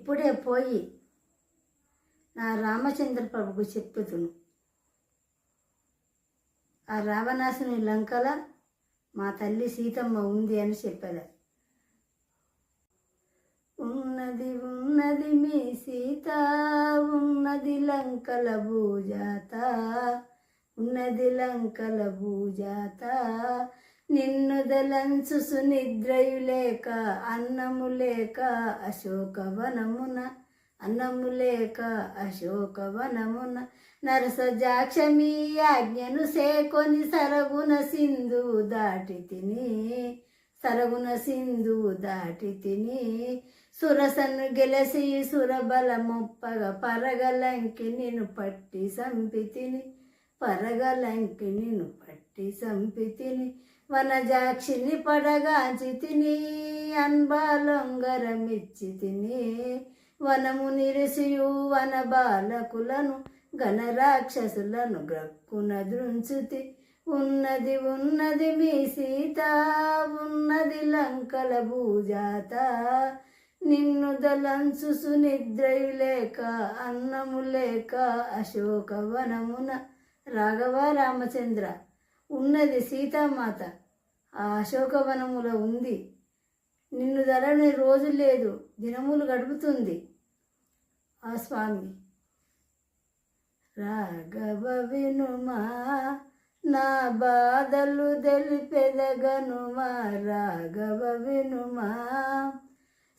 ఇప్పుడే పోయి నా రామచంద్ర ప్రభుకు చెప్పుతును ఆ రావణాసుని లంకల మా తల్లి సీతమ్మ ఉంది అని చెప్పారు ఉన్నది ఉన్నది మీ సీత ఉన్నది లంకల భూజాత ఉన్నది లంకల భూజాత నిన్ను దలంచు సునిద్రయు లేక అన్నము లేక అశోకవనమున అన్నము లేక అశోకవనమున. నరసజాక్షమీ ఆజ్ఞను సేకొని సరగున సింధు దాటి తిని సరగున సింధు దాటి తిని సురసను గెలసి సురబల మొప్పగ పరగలంకి నిన్ను పట్టి సంపితిని పరగలంకి నిన్ను పట్టి సంపితిని. వనజాక్షిని పడగాచి తిని అన్బాలొంగరమిచ్చి తిని వనము నిరసియు వన బాలకులను గణరాక్షసులను గ్రక్కున దృంచుతి. ఉన్నది ఉన్నది మీ సీత ఉన్నది లంకల భూజాత. నిన్ను దలంచు సునిద్రయు లేక అన్నము లేక అశోకవనమున రాఘవ రామచంద్ర ఉన్నది సీతామాత. ఆ అశోకవనములో ఉంది. నిన్ను దలని రోజు లేదు దినములు గడుపుతుంది. ఆ స్వామి. రాఘవ వినుమా నా బాధలు తెలిపెదగనుమా రాఘవ వినుమా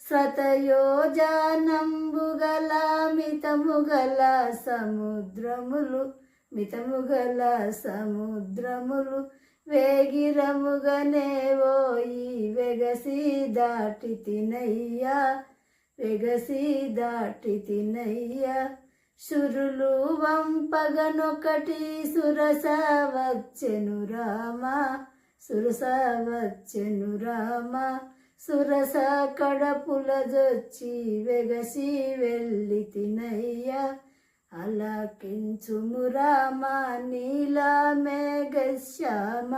శతయోజానంబుగల మితముగల సముద్రములు మితముగల సముద్రములు వేగిరముగనే ఓయి వెగసి దాటి తినయ్యా వెగసి దాటి తినయ్యా. సురులు వంపగనొకటి సురస వచ్చెను రామ సురస వచ్చెను రామ. సురస కడపులజొచ్చి వెగసి వెళ్ళి తినయ్యా అలకించుము రామ నీలా మేఘశ్యామ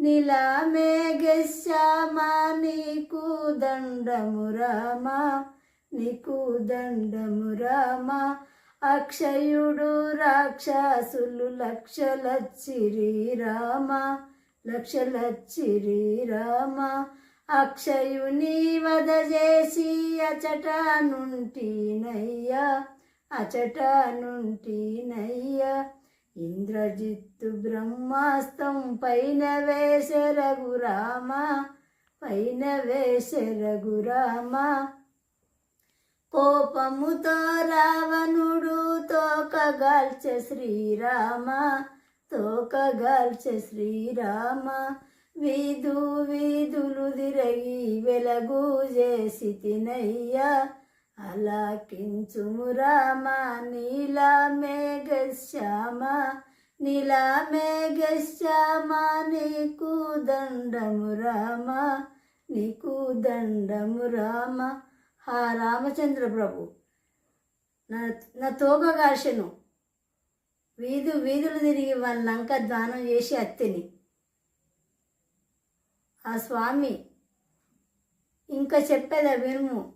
నీలా మేఘశ్యామ నీకు దండము రామ నీకు దండము రామ. అక్షయుడు రాక్షసులు లక్షలచ్చిరి రామ లక్షలచ్చిరి రామ. అక్షయుని వద చేసి అచట నుంటినయ్యా అచట నుంటినయ్య ఇంద్రజిత్తు బ్రహ్మాస్తం పైన వేసే రఘురామ పైన వేసే రఘురామ. కోపముతో రావణుడు తోకగాల్చ శ్రీరామ తోకగాల్చె శ్రీరామ. వీధు వీధులు తిరగి వెలగు చేసి తినయ్యా. అలాకించుము రామ నీలా మేఘశ్యామ నీలా మేఘశ్యామ నీకు దండము రామ నీకు దండము రామ. హా రామచంద్ర ప్రభు. నా నా తోక కాశను. వీధు వీధులు తిరిగి వాళ్ళ లంక దానం చేసి అత్తిని. ఆ స్వామి ఇంకా చెప్పేదా వినుము.